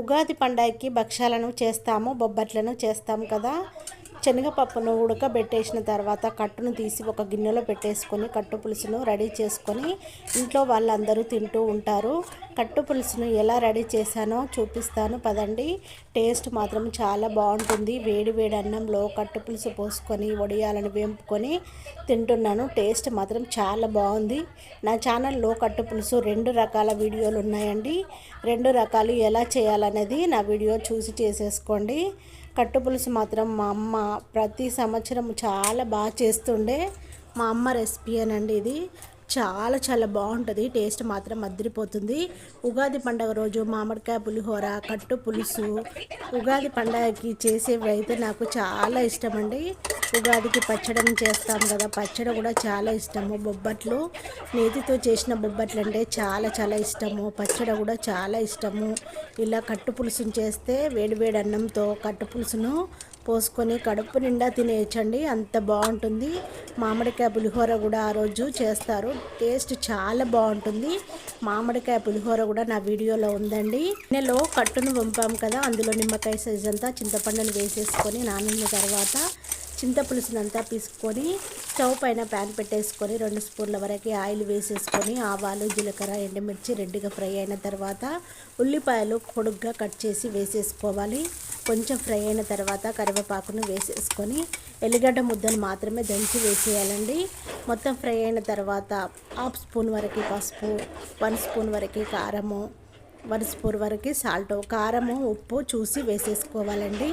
ఉగాది పండగకి భక్ష్యాలను చేస్తాము బొబ్బట్లను చేస్తాము కదా. శనగపప్పును ఉడకబెట్టేసిన తర్వాత కట్టును తీసి ఒక గిన్నెలో పెట్టేసుకొని కట్టు పులుసును రెడీ చేసుకొని ఇంట్లో వాళ్ళందరూ తింటూ ఉంటారు. కట్టు పులుసును ఎలా రెడీ చేశానో చూపిస్తాను పదండి. టేస్ట్ మాత్రం చాలా బాగుంటుంది. వేడి వేడి అన్నంలో కట్టు పులుసు పోసుకొని వడియాలను వేంపుకొని తింటున్నాను. టేస్ట్ మాత్రం చాలా బాగుంది. నా ఛానల్లో కట్టు పులుసు రెండు రకాల వీడియోలు ఉన్నాయండి. రెండు రకాలు ఎలా చేయాలనేది నా వీడియో చూసి చేసేసుకోండి. కట్టు పులుసు మాత్రం మా అమ్మ ప్రతి సంవత్సరం చాలా బాగా చేస్తుండే. మా అమ్మ రెసిపీ అనండి ఇది. చాలా చాలా బాగుంటుంది. టేస్ట్ మాత్రం అదిరిపోతుంది ఉగాది పండగ రోజు మామిడికాయ పులిహోర కట్టు పులుసు. ఉగాది పండగకి చేసేవి అయితే నాకు చాలా ఇష్టం అండి ఉగాదికి పచ్చడిని చేస్తాం కదా పచ్చడి కూడా చాలా ఇష్టము. బొబ్బట్లు నేతితో చేసిన బొబ్బట్లు అంటే చాలా చాలా ఇష్టము. పచ్చడి కూడా చాలా ఇష్టము. ఇలా కట్టు పులుసుని చేస్తే వేడివేడి అన్నంతో కట్టు పులుసును పోసుకొని కడుపు నిండా తినేయచ్చండి. అంత బాగుంటుంది. మామిడికాయ పులిహోర కూడా ఆ రోజు చేస్తారు. టేస్ట్ చాలా బాగుంటుంది. మామిడికాయ పులిహోర కూడా నా వీడియోలో ఉందండి. నెలలో కట్టును పంపాము కదా అందులో నిమ్మకాయ సైజ్ అంతా చింతపండును వేసేసుకొని నానిన తర్వాత చింతపులుసునంతా పీసుకొని స్టవ్ పైన ప్యాన్ పెట్టేసుకొని రెండు స్పూన్ల వరకు ఆయిల్ వేసేసుకొని ఆవాలు జీలకర్ర ఎండుమిర్చి రెడ్డిగా ఫ్రై అయిన తర్వాత ఉల్లిపాయలు పొడుగ్గా కట్ చేసి వేసేసుకోవాలి. కొంచెం ఫ్రై అయిన తర్వాత కరివేపాకును వేసేసుకొని ఎల్లిగడ్డ ముద్దను మాత్రమే దంచి వేసేయాలండి. మొత్తం ఫ్రై అయిన తర్వాత హాఫ్ స్పూన్ వరకు పసుపు వన్ స్పూన్ వరకు కారము వన్ స్పూన్ వరకు సాల్ట్ కారము ఉప్పు చూసి వేసేసుకోవాలండి.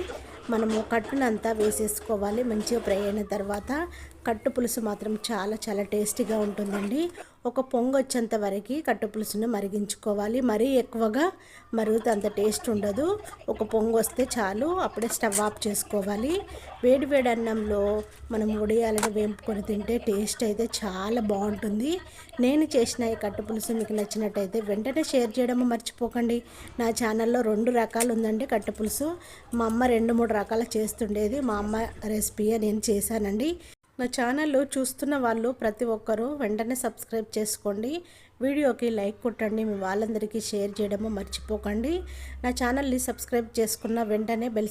మనము కట్టునంతా వేసేసుకోవాలి. మంచిగా ఫ్రై అయిన తర్వాత కట్టు పులుసు మాత్రం చాలా చాలా టేస్టీగా ఉంటుందండి. ఒక పొంగు వచ్చేంత వరకు కట్టుపులుసును మరిగించుకోవాలి. మరీ ఎక్కువగా మరుగుతే అంత టేస్ట్ ఉండదు. ఒక పొంగు వస్తే చాలు. అప్పుడే స్టవ్ ఆఫ్ చేసుకోవాలి. వేడి వేడి అన్నంలో మనం ఉడియాలను వేంపుకొని తింటే టేస్ట్ అయితే చాలా బాగుంటుంది. నేను చేసిన ఈ కట్టుపులుసు మీకు నచ్చినట్టయితే వెంటనే షేర్ చేయడం మర్చిపోకండి. నా ఛానల్లో రెండు రకాలు ఉందండి కట్టుపులుసు. మా అమ్మ రెండు మూడు రకాలు చేస్తుండేది. మా అమ్మ రెసిపీ నేను చేశానండి. నా ఛానల్ చూస్తున్న వాళ్ళు ప్రతి ఒక్కరూ వెంటనే సబ్స్క్రైబ్ చేసుకోండి. వీడియోకి లైక్ కొట్టండి. మీ వాళ్ళందరికీ షేర్ చేయడము మర్చిపోకండి. నా ఛానల్ని సబ్స్క్రైబ్ చేసుకున్న వెంటనే బెల్